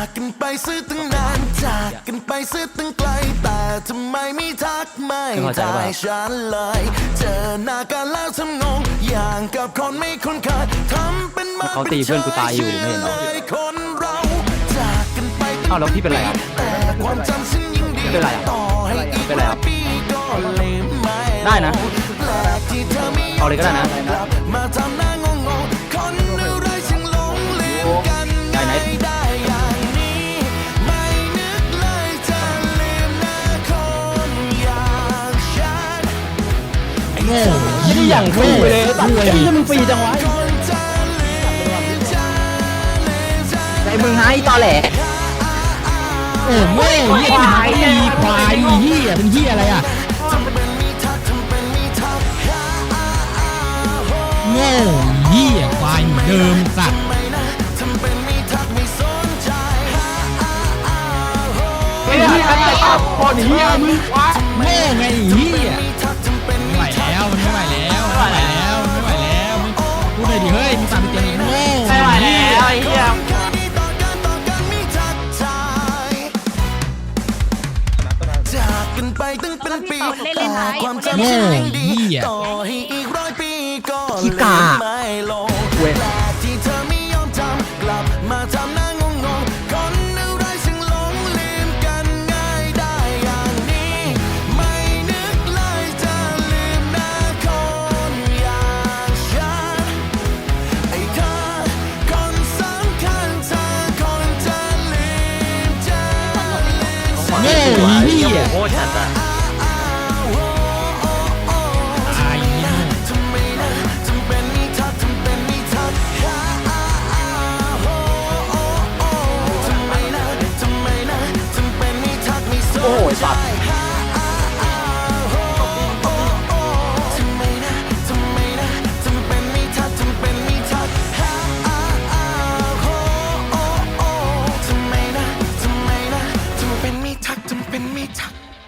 จากกันไปซื้อตั้งนานจากกันไปซื้อตั้งไกล แต่ทำไมไม่ทักไม่ไม่เข้าใจได้ว่าฉันเลย เจอหน้ากันแล้วทำงง อย่างกับคนไม่คุ้นเคยทำเป็นมาเขาตีเพื่อนกูตายอยู่ไม่เห็นเหรอเลยคนเราจากกันไปตั้งอ้าวแล้วพี่เป็นไรอะแต่ความจำฉันยังดีเป็นไรอะต่อให้อีกเป็นไรอะปีก็ลืมไม่ได้นะแปลกที่เธอไม่ยอมเอาเลยก็ได้นะ โง่ไม่ได้อย่างฟรีเลยตัดไอ้ที่มึงฟรีจังวะไอ้มึงหายตอแหลโอ้โง่เหี้ยหายอีควายเหี้ยเป็นเหี้ยอะไรอะทำเป็นมีทักทำเป็นมีทักโง่เหี้ยควายเหมือนเดิมสัตว์ไม่นะทำเป็นมีทักไม่สนใจไอ้เหี้ยตัดคนเหี้ยมึงวะโง่ไงเหี้ย กกันไปตั้งเป็นปีแต่ความจำฉันยังดีต่อให้อีกร้อยปีก็ลืมไม่ลง ทักไม่สนโอ้ยสัตว์